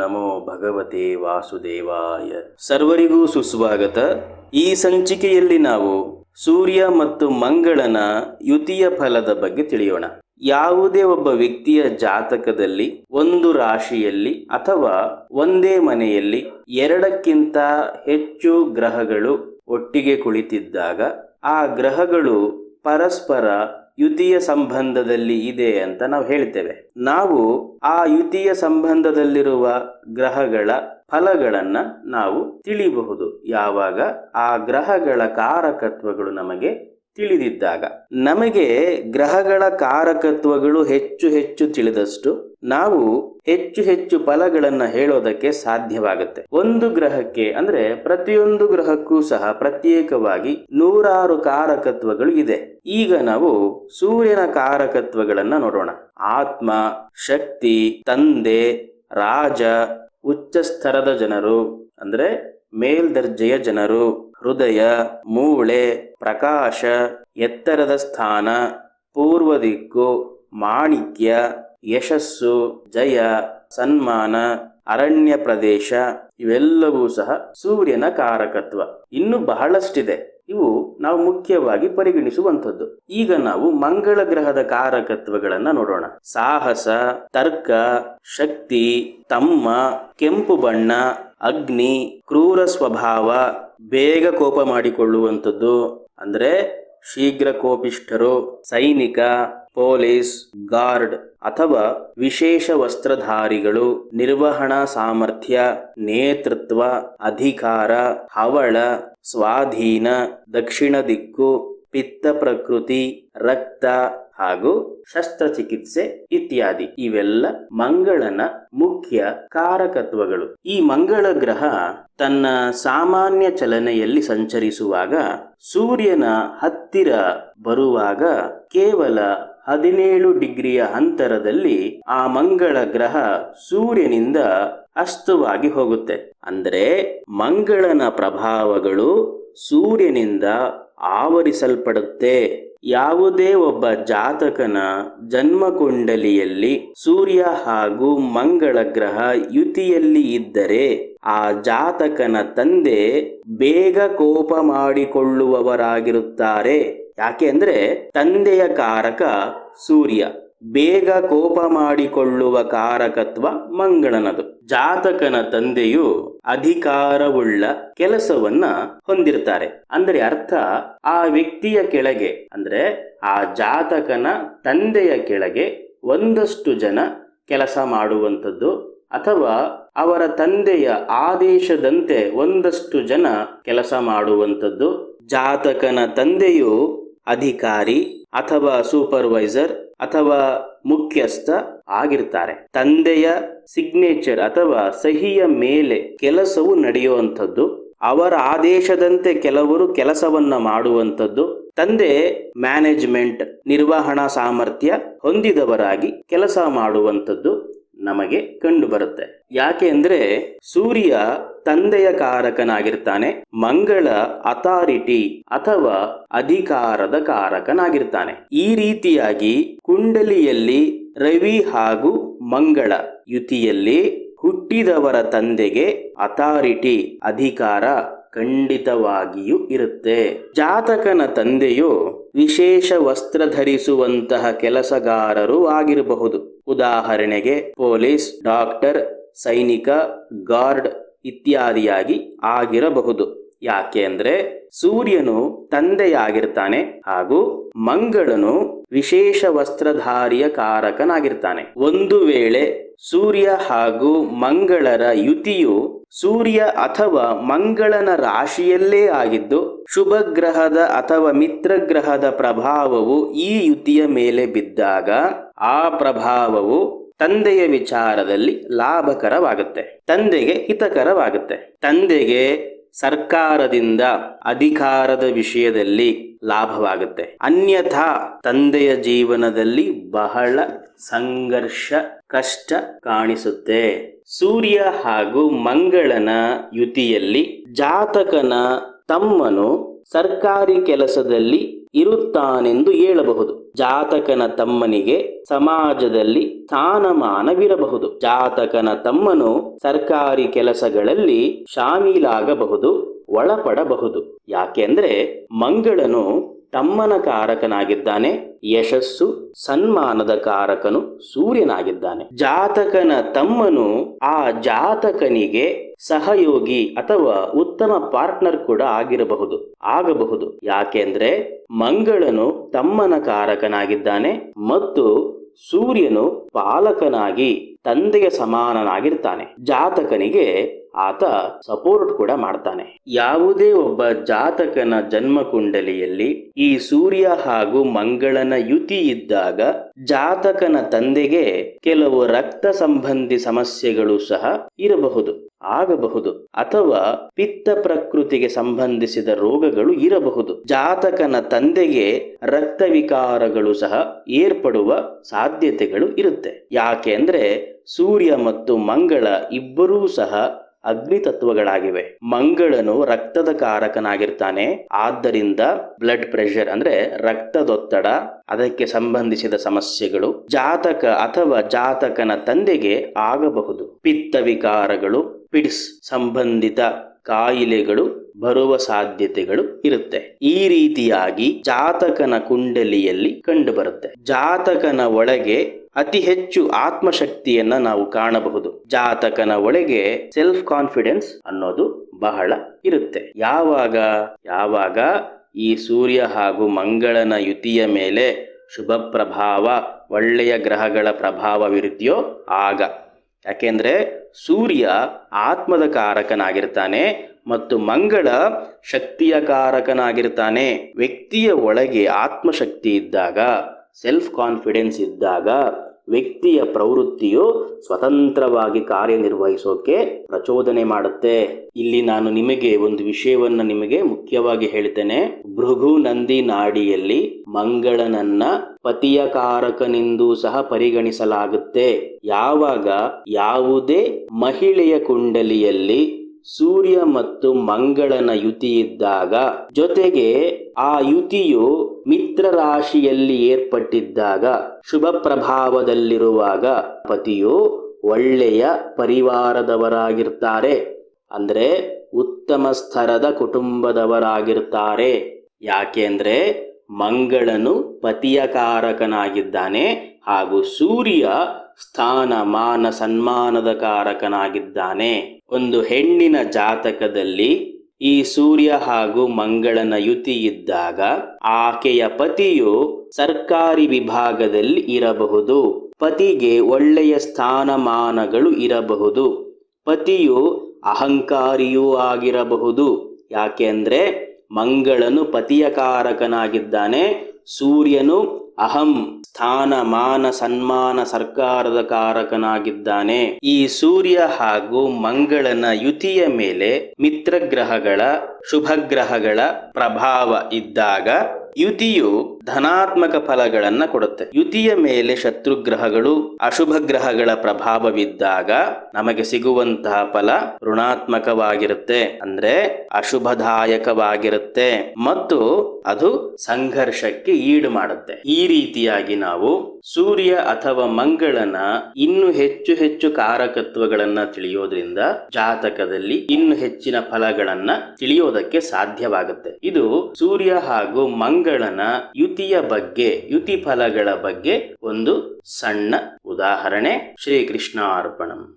ನಮೋ ಭಗವತೆ ವಾಸುದೇವಾಯ. ಸರ್ವರಿಗೂ ಸುಸ್ವಾಗತ. ಈ ಸಂಚಿಕೆಯಲ್ಲಿ ನಾವು ಸೂರ್ಯ ಮತ್ತು ಮಂಗಳನ ಯುತಿಯ ಫಲದ ಬಗ್ಗೆ ತಿಳಿಯೋಣ. ಯಾವುದೇ ಒಬ್ಬ ವ್ಯಕ್ತಿಯ ಜಾತಕದಲ್ಲಿ, ಒಂದು ರಾಶಿಯಲ್ಲಿ ಅಥವಾ ಒಂದೇ ಮನೆಯಲ್ಲಿ ಎರಡಕ್ಕಿಂತ ಹೆಚ್ಚು ಗ್ರಹಗಳು ಒಟ್ಟಿಗೆ ಕುಳಿತಿದ್ದಾಗ, ಆ ಗ್ರಹಗಳು ಪರಸ್ಪರ ಯುತಿಯ ಸಂಬಂಧದಲ್ಲಿ ಇದೆ ಅಂತ ನಾವು ಹೇಳ್ತೇವೆ. ನಾವು ಆ ಯುತಿಯ ಸಂಬಂಧದಲ್ಲಿರುವ ಗ್ರಹಗಳ ಫಲಗಳನ್ನ ನಾವು ತಿಳಿಬಹುದು. ಯಾವಾಗ? ಆ ಗ್ರಹಗಳ ಕಾರಕತ್ವಗಳು ನಮಗೆ ತಿಳಿದಿದ್ದಾಗ ನಮಗೆ ಗ್ರಹಗಳ ಕಾರಕತ್ವಗಳು ಹೆಚ್ಚು ಹೆಚ್ಚು ತಿಳಿದಷ್ಟು ನಾವು ಹೆಚ್ಚು ಹೆಚ್ಚು ಫಲಗಳನ್ನು ಹೇಳೋದಕ್ಕೆ ಸಾಧ್ಯವಾಗುತ್ತೆ. ಒಂದು ಗ್ರಹಕ್ಕೆ ಅಂದ್ರೆ ಪ್ರತಿಯೊಂದು ಗ್ರಹಕ್ಕೂ ಸಹ ಪ್ರತ್ಯೇಕವಾಗಿ ನೂರಾರು ಕಾರಕತ್ವಗಳು ಇದೆ. ಈಗ ನಾವು ಸೂರ್ಯನ ಕಾರಕತ್ವಗಳನ್ನ ನೋಡೋಣ. ಆತ್ಮ, ಶಕ್ತಿ, ತಂದೆ, ರಾಜ ಉಚ್ಚ ಸ್ತರದ ಜನರು ಅಂದ್ರೆ ಮೇಲ್ದರ್ಜೆಯ ಜನರು. ಹೃದಯ, ಮೂಳೆ, ಪ್ರಕಾಶ, ಎತ್ತರದ ಸ್ಥಾನ ಪೂರ್ವ ದಿಕ್ಕು ಮಾಣಿಕ್ಯ, ಯಶಸ್ಸು, ಜಯ, ಸನ್ಮಾನ, ಅರಣ್ಯ ಪ್ರದೇಶ, ಇವೆಲ್ಲವೂ ಸಹ ಸೂರ್ಯನ ಕಾರಕತ್ವ. ಇನ್ನು ಬಹಳಷ್ಟಿದೆ. ಇವು ನಾವು ಮುಖ್ಯವಾಗಿ ಪರಿಗಣಿಸುವಂಥದ್ದು. ಈಗ ನಾವು ಮಂಗಳ ಗ್ರಹದ ಕಾರಕತ್ವಗಳನ್ನ ನೋಡೋಣ. ಸಾಹಸ, ತರ್ಕ, ಶಕ್ತಿ, ತಮ್ಮ, ಕೆಂಪು ಬಣ್ಣ, ಅಗ್ನಿ, ಕ್ರೂರ ಸ್ವಭಾವ ಬೇಗ ಕೋಪ ಮಾಡಿಕೊಳ್ಳುವಂಥದ್ದು ಅಂದರೆ ಶೀಘ್ರ ಕೋಪಿಷ್ಠರು, ಸೈನಿಕ, ಪೊಲೀಸ್, ಗಾರ್ಡ್ ಅಥವಾ ವಿಶೇಷ ವಸ್ತ್ರಧಾರಿಗಳು, ನಿರ್ವಹಣಾ ಸಾಮರ್ಥ್ಯ, ನೇತೃತ್ವ, ಅಧಿಕಾರ, ಹವಳ, ಸ್ವಾಧೀನ, ದಕ್ಷಿಣ ದಿಕ್ಕು, ಪಿತ್ತ ಪ್ರಕೃತಿ, ರಕ್ತ ಹಾಗೂ ಶಸ್ತ್ರಚಿಕಿತ್ಸೆ ಇತ್ಯಾದಿ. ಇವೆಲ್ಲ ಮಂಗಳನ ಮುಖ್ಯ ಕಾರಕತ್ವಗಳು. ಈ ಮಂಗಳ ಗ್ರಹ ತನ್ನ ಸಾಮಾನ್ಯ ಚಲನೆಯಲ್ಲಿ ಸಂಚರಿಸುವಾಗ ಸೂರ್ಯನ ಹತ್ತಿರ ಬರುವಾಗ ಕೇವಲ ಹದಿನೇಳು ಡಿಗ್ರಿಯ ಅಂತರದಲ್ಲಿ ಆ ಮಂಗಳ ಗ್ರಹ ಸೂರ್ಯನಿಂದ ಅಸ್ತವಾಗಿ ಹೋಗುತ್ತೆ. ಅಂದರೆ ಮಂಗಳನ ಪ್ರಭಾವಗಳು ಸೂರ್ಯನಿಂದ ಆವರಿಸಲ್ಪಡುತ್ತೆ. ಯಾವುದೇ ಒಬ್ಬ ಜಾತಕನ ಜನ್ಮ ಕುಂಡಲಿಯಲ್ಲಿ ಸೂರ್ಯ ಹಾಗೂ ಮಂಗಳ ಗ್ರಹ ಯುತಿಯಲ್ಲಿ ಇದ್ದರೆ ಆ ಜಾತಕನ ತಂದೆ ಬೇಗ ಕೋಪ ಮಾಡಿಕೊಳ್ಳುವವರಾಗಿರುತ್ತಾರೆ. ಯಾಕೆ ಅಂದ್ರೆ ತಂದೆಯ ಕಾರಕ ಸೂರ್ಯ. ಬೇಗ ಕೋಪ ಮಾಡಿಕೊಳ್ಳುವ ಕಾರಕತ್ವ ಮಂಗಳನದು. ಜಾತಕನ ತಂದೆಯು ಅಧಿಕಾರವುಳ್ಳ ಕೆಲಸವನ್ನ ಹೊಂದಿರ್ತಾರೆ. ಅಂದರೆ ಅರ್ಥ, ಆ ವ್ಯಕ್ತಿಯ ಕೆಳಗೆ, ಅಂದ್ರೆ ಆ ಜಾತಕನ ತಂದೆಯ ಕೆಳಗೆ ಒಂದಷ್ಟು ಜನ ಕೆಲಸ ಮಾಡುವಂಥದ್ದು, ಅಥವಾ ಅವರ ತಂದೆಯ ಆದೇಶದಂತೆ ಒಂದಷ್ಟು ಜನ ಕೆಲಸ ಮಾಡುವಂಥದ್ದು, ಜಾತಕನ ತಂದೆಯು ಅಧಿಕಾರಿ ಅಥವಾ ಸೂಪರ್ವೈಸರ್ ಅಥವಾ ಮುಖ್ಯಸ್ಥ ಆಗಿರ್ತಾರೆ. ತಂದೆಯ ಸಿಗ್ನೇಚರ್ ಅಥವಾ ಸಹಿಯ ಮೇಲೆ ಕೆಲಸವು ನಡೆಯುವಂಥದ್ದು, ಅವರ ಆದೇಶದಂತೆ ಕೆಲವರು ಕೆಲಸವನ್ನ ಮಾಡುವಂಥದ್ದು, ತಂದೆ ಮ್ಯಾನೇಜ್ಮೆಂಟ್ ನಿರ್ವಹಣಾ ಸಾಮರ್ಥ್ಯ ಹೊಂದಿದವರಾಗಿ ಕೆಲಸ ಮಾಡುವಂಥದ್ದು. ನಮಗೆ ಕಂಡು ಬರುತ್ತೆ ಯಾಕೆ ಅಂದ್ರೆ ಸೂರ್ಯ ತಂದೆಯ ಕಾರಕನಾಗಿರ್ತಾನೆ, ಮಂಗಳ ಅಥಾರಿಟಿ ಅಥವಾ ಅಧಿಕಾರದ ಕಾರಕನಾಗಿರ್ತಾನೆ. ಈ ರೀತಿಯಾಗಿ ಕುಂಡಲಿಯಲ್ಲಿ ರವಿ ಹಾಗೂ ಮಂಗಳ ಯುತಿಯಲ್ಲಿ ಹುಟ್ಟಿದವರ ತಂದೆಗೆ ಅಥಾರಿಟಿ ಅಧಿಕಾರ ಖಂಡಿತವಾಗಿಯೂ ಇರುತ್ತೆ. ಜಾತಕನ ತಂದೆಯು ವಿಶೇಷ ವಸ್ತ್ರ ಧರಿಸುವಂತಹ ಕೆಲಸಗಾರರು ಆಗಿರಬಹುದು. ಉದಾಹರಣೆಗೆ ಪೊಲೀಸ್ ಡಾಕ್ಟರ್ ಸೈನಿಕ ಗಾರ್ಡ್ ಇತ್ಯಾದಿಯಾಗಿ ಆಗಿರಬಹುದು. ಯಾಕೆ ಅಂದ್ರೆ ಸೂರ್ಯನು ತಂದೆಯಾಗಿರ್ತಾನೆ ಹಾಗೂ ಮಂಗಳನು ವಿಶೇಷ ವಸ್ತ್ರಧಾರಿಯ ಕಾರಕನಾಗಿರ್ತಾನೆ. ಒಂದು ವೇಳೆ ಸೂರ್ಯ ಹಾಗೂ ಮಂಗಳರ ಯುತಿಯು ಸೂರ್ಯ ಅಥವಾ ಮಂಗಳನ ರಾಶಿಯಲ್ಲೇ ಆಗಿದ್ದು, ಶುಭ ಗ್ರಹದ ಅಥವಾ ಮಿತ್ರ ಗ್ರಹದ ಪ್ರಭಾವವು ಈ ಯುತಿಯ ಮೇಲೆ ಬಿದ್ದಾಗ ಆ ಪ್ರಭಾವವು ತಂದೆಯ ವಿಚಾರದಲ್ಲಿ ಲಾಭಕರವಾಗುತ್ತೆ, ತಂದೆಗೆ ಹಿತಕರವಾಗುತ್ತೆ. ತಂದೆಗೆ ಸರ್ಕಾರದಿಂದ ಅಧಿಕಾರದ ವಿಷಯದಲ್ಲಿ ಲಾಭವಾಗುತ್ತೆ. ಅನ್ಯಥಾ ತಂದೆಯ ಜೀವನದಲ್ಲಿ ಬಹಳ ಸಂಘರ್ಷ, ಕಷ್ಟ ಕಾಣಿಸುತ್ತೆ. ಸೂರ್ಯ ಹಾಗೂ ಮಂಗಳನ ಯುತಿಯಲ್ಲಿ ಜಾತಕನ ತಮ್ಮನು ಸರ್ಕಾರಿ ಕೆಲಸದಲ್ಲಿ ಇರುತ್ತಾನೆಂದು ಹೇಳಬಹುದು. ಜಾತಕನ ತಮ್ಮನಿಗೆ ಸಮಾಜದಲ್ಲಿ ಸ್ಥಾನಮಾನವಿರಬಹುದು. ಜಾತಕನ ತಮ್ಮನು ಸರ್ಕಾರಿ ಕೆಲಸಗಳಲ್ಲಿ ಶಾಮೀಲಾಗಬಹುದು ಒಳಪಡಬಹುದು. ಯಾಕೆಂದ್ರೆ ಮಂಗಳನು ತಮ್ಮನ ಕಾರಕನಾಗಿದ್ದಾನೆ. ಯಶಸ್ಸು ಸನ್ಮಾನದ ಕಾರಕನು ಸೂರ್ಯನಾಗಿದ್ದಾನೆ. ಜಾತಕನ ತಮ್ಮನು ಆ ಜಾತಕನಿಗೆ ಸಹಯೋಗಿ ಅಥವಾ ಉತ್ತಮ ಪಾರ್ಟ್ನರ್ ಕೂಡ ಆಗಿರಬಹುದು, ಆಗಬಹುದು. ಯಾಕೆಂದ್ರೆ ಮಂಗಳನು ತಮ್ಮನ ಕಾರಕನಾಗಿದ್ದಾನೆ ಮತ್ತು ಸೂರ್ಯನು ಪಾಲಕನಾಗಿ, ತಂದೆಯ ಸಮಾನನಾಗಿರ್ತಾನೆ. ಜಾತಕನಿಗೆ ಆತ ಸಪೋರ್ಟ್ ಕೂಡ ಮಾಡ್ತಾನೆ. ಯಾವುದೇ ಒಬ್ಬ ಜಾತಕನ ಜನ್ಮ ಕುಂಡಲಿಯಲ್ಲಿ ಈ ಸೂರ್ಯ ಹಾಗೂ ಮಂಗಳನ ಯುತಿ ಇದ್ದಾಗ ಜಾತಕನ ತಂದೆಗೆ ಕೆಲವು ರಕ್ತ ಸಂಬಂಧಿ ಸಮಸ್ಯೆಗಳು ಸಹ ಇರಬಹುದು, ಆಗಬಹುದು ಅಥವಾ ಪಿತ್ತ ಪ್ರಕೃತಿಗೆ ಸಂಬಂಧಿಸಿದ ರೋಗಗಳು ಇರಬಹುದು. ಜಾತಕನ ತಂದೆಗೆ ರಕ್ತ ವಿಕಾರಗಳು ಸಹ ಏರ್ಪಡುವ ಸಾಧ್ಯತೆಗಳು ಇರುತ್ತೆ. ಯಾಕೆಂದ್ರೆ ಸೂರ್ಯ ಮತ್ತು ಮಂಗಳ ಇಬ್ಬರೂ ಸಹ ಅಗ್ನಿ ತತ್ವಗಳಾಗಿವೆ. ಮಂಗಳನು ರಕ್ತದ ಕಾರಕನಾಗಿರ್ತಾನೆ. ಆದ್ದರಿಂದ ಬ್ಲಡ್ ಪ್ರೆಷರ್ ಅಂದ್ರೆ ರಕ್ತದೊತ್ತಡ, ಅದಕ್ಕೆ ಸಂಬಂಧಿಸಿದ ಸಮಸ್ಯೆಗಳು, ಜಾತಕ ಅಥವಾ ಜಾತಕನ ತಂದೆಗೆ ಆಗಬಹುದು. ಪಿತ್ತ ವಿಕಾರಗಳು ಪಿಡ್ಸ್ ಸಂಬಂಧಿತ ಕಾಯಿಲೆಗಳು, ಬರುವ ಸಾಧ್ಯತೆಗಳು ಇರುತ್ತೆ. ಈ ರೀತಿಯಾಗಿ ಜಾತಕನ ಕುಂಡಲಿಯಲ್ಲಿ ಕಂಡುಬರುತ್ತೆ. ಜಾತಕನ ಒಳಗೆ ಅತಿ ಹೆಚ್ಚು ಆತ್ಮಶಕ್ತಿಯನ್ನ ನಾವು ಕಾಣಬಹುದು. ಜಾತಕನ ಒಳಗೆ ಸೆಲ್ಫ್ ಕಾನ್ಫಿಡೆನ್ಸ್ ಅನ್ನೋದು ಬಹಳ ಇರುತ್ತೆ. ಯಾವಾಗ? ಯಾವಾಗ ಈ ಸೂರ್ಯ ಹಾಗೂ ಮಂಗಳನ ಯುತಿಯ ಮೇಲೆ ಶುಭ ಪ್ರಭಾವ, ಒಳ್ಳೆಯ ಗ್ರಹಗಳ ಪ್ರಭಾವವಿರುತ್ತೆಯೋ ಆಗ. ಯಾಕೆಂದ್ರೆ ಸೂರ್ಯ ಆತ್ಮದ ಕಾರಕನಾಗಿರ್ತಾನೆ ಮತ್ತು ಮಂಗಳ ಶಕ್ತಿಯ ಕಾರಕನಾಗಿರ್ತಾನೆ. ವ್ಯಕ್ತಿಯ ಒಳಗೆ ಆತ್ಮಶಕ್ತಿ ಇದ್ದಾಗ ಸೆಲ್ಫ್ ಕಾನ್ಫಿಡೆನ್ಸ್ ಇದ್ದಾಗ ವ್ಯಕ್ತಿಯ ಪ್ರವೃತ್ತಿಯು ಸ್ವತಂತ್ರವಾಗಿ ಕಾರ್ಯನಿರ್ವಹಿಸೋಕೆ ಪ್ರಚೋದನೆ ಮಾಡುತ್ತೆ. ಇಲ್ಲಿ ನಾನು ನಿಮಗೆ ಒಂದು ವಿಷಯವನ್ನ ನಿಮಗೆ ಮುಖ್ಯವಾಗಿ ಹೇಳ್ತೇನೆ. ಭೃಗು ನಂದಿ ನಾಡಿಯಲ್ಲಿ ಮಂಗಳನನ್ನ ಪತಿಯ ಕಾರಕನೆಂದು ಸಹ ಪರಿಗಣಿಸಲಾಗುತ್ತೆ. ಯಾವಾಗ? ಯಾವುದೇ ಮಹಿಳೆಯ ಕುಂಡಲಿಯಲ್ಲಿ ಸೂರ್ಯ ಮತ್ತು ಮಂಗಳನ ಯುತಿ ಇದ್ದಾಗ ಜೊತೆಗೆ ಆ ಯುತಿಯು ಮಿತ್ರ ರಾಶಿಯಲ್ಲಿ ಏರ್ಪಟ್ಟಿದ್ದಾಗ ಶುಭ ಪ್ರಭಾವದಲ್ಲಿರುವಾಗ ಪತಿಯು ಒಳ್ಳೆಯ ಪರಿವಾರದವರಾಗಿರ್ತಾರೆ. ಅಂದರೆ ಉತ್ತಮ ಸ್ತರದ ಕುಟುಂಬದವರಾಗಿರ್ತಾರೆ. ಯಾಕೆಂದ್ರೆ ಮಂಗಳನು ಪತಿಯ ಕಾರಕನಾಗಿದ್ದಾನೆ ಹಾಗೂ ಸೂರ್ಯ ಸ್ಥಾನ, ಮಾನ, ಸನ್ಮಾನದ ಕಾರಕನಾಗಿದ್ದಾನೆ. ಒಂದು ಹೆಣ್ಣಿನ ಜಾತಕದಲ್ಲಿ ಈ ಸೂರ್ಯ ಹಾಗೂ ಮಂಗಳನ ಯುತಿ ಇದ್ದಾಗ ಆಕೆಯ ಪತಿಯು ಸರ್ಕಾರಿ ವಿಭಾಗದಲ್ಲಿ ಇರಬಹುದು. ಪತಿಗೆ ಒಳ್ಳೆಯ ಸ್ಥಾನಮಾನಗಳು ಇರಬಹುದು. ಪತಿಯು ಅಹಂಕಾರಿಯೂ ಆಗಿರಬಹುದು. ಯಾಕೆಂದ್ರೆ ಮಂಗಳನು ಪತಿಯ ಕಾರಕನಾಗಿದ್ದಾನೆ, ಸೂರ್ಯನು ಅಹಂ. ಸ್ಥಾನ, ಮಾನ, ಸನ್ಮಾನ, ಸರ್ಕಾರದ ಕಾರಕನಾಗಿದ್ದಾನೆ. ಈ ಸೂರ್ಯ ಹಾಗೂ ಮಂಗಳನ ಯುತಿಯ ಮೇಲೆ ಮಿತ್ರ ಗ್ರಹಗಳ ಶುಭ ಗ್ರಹಗಳ ಪ್ರಭಾವ ಇದ್ದಾಗ ಯುತಿಯು ಧನಾತ್ಮಕ ಫಲಗಳನ್ನ ಕೊಡುತ್ತೆ. ಯುತಿಯ ಮೇಲೆ ಶತ್ರು ಗ್ರಹಗಳು ಅಶುಭ ಗ್ರಹಗಳ ಪ್ರಭಾವವಿದ್ದಾಗ ನಮಗೆ ಸಿಗುವಂತಹ ಫಲ ಋಣಾತ್ಮಕವಾಗಿರುತ್ತೆ. ಅಂದ್ರೆ ಅಶುಭದಾಯಕವಾಗಿರುತ್ತೆ. ಮತ್ತು ಅದು ಸಂಘರ್ಷಕ್ಕೆ ಈಡು ಮಾಡುತ್ತೆ. ಈ ರೀತಿಯಾಗಿ ನಾವು ಸೂರ್ಯ ಅಥವಾ ಮಂಗಳನ ಇನ್ನು ಹೆಚ್ಚು ಹೆಚ್ಚು ಕಾರಕತ್ವಗಳನ್ನ ತಿಳಿಯೋದ್ರಿಂದ ಜಾತಕದಲ್ಲಿ ಇನ್ನು ಹೆಚ್ಚಿನ ಫಲಗಳನ್ನ ತಿಳಿಯೋದಕ್ಕೆ ಸಾಧ್ಯವಾಗುತ್ತೆ. ಇದು ಸೂರ್ಯ ಹಾಗೂ ಮಂಗಳನ ಯುತಿಯ ಬಗ್ಗೆ ಯುತಿ ಫಲಗಳ ಬಗ್ಗೆ ಒಂದು ಸಣ್ಣ ಉದಾಹರಣೆ ಶ್ರೀಕೃಷ್ಣ ಅರ್ಪಣಂ